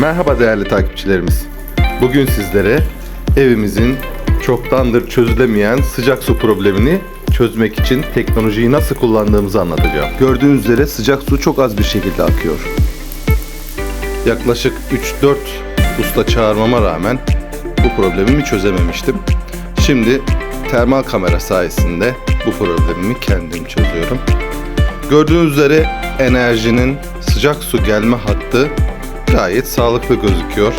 Merhaba değerli takipçilerimiz. Bugün sizlere evimizin çoktandır çözülemeyen sıcak su problemini çözmek için teknolojiyi nasıl kullandığımızı anlatacağım. Gördüğünüz üzere sıcak su çok az bir şekilde akıyor. Yaklaşık 3-4 usta çağırmama rağmen bu problemimi çözememiştim. Şimdi termal kamera sayesinde bu problemimi kendim çözüyorum. Gördüğünüz üzere enerjinin sıcak su gelme hattı gayet sağlıklı gözüküyor.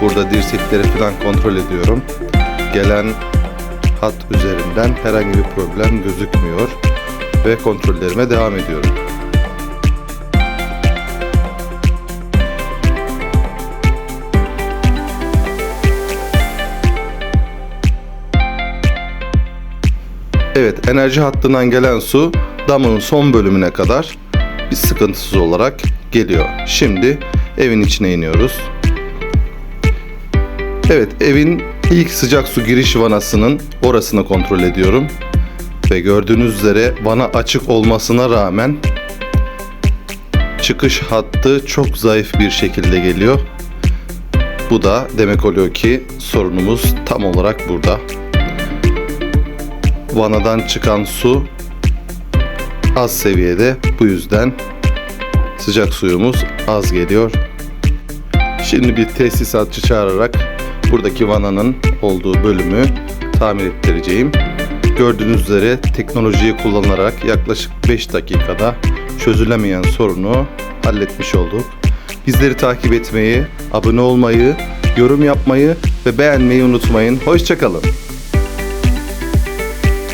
Burada dirsekleri falan kontrol ediyorum. Gelen hat üzerinden herhangi bir problem gözükmüyor ve kontrollerime devam ediyorum. Evet, enerji hattından gelen su damın son bölümüne kadar bir sıkıntısız olarak geliyor. Şimdi evin içine iniyoruz. Evet, evin ilk sıcak su giriş vanasının orasını kontrol ediyorum. Ve gördüğünüz üzere vana açık olmasına rağmen çıkış hattı çok zayıf bir şekilde geliyor. Bu da demek oluyor ki sorunumuz tam olarak burada vanadan çıkan su az seviyede. Bu yüzden sıcak suyumuz az geliyor. Şimdi bir tesisatçı çağırarak buradaki vananın olduğu bölümü tamir ettireceğim. Gördüğünüz üzere teknolojiyi kullanarak yaklaşık 5 dakikada çözülemeyen sorunu halletmiş olduk. Bizleri takip etmeyi, abone olmayı, yorum yapmayı ve beğenmeyi unutmayın. Hoşçakalın.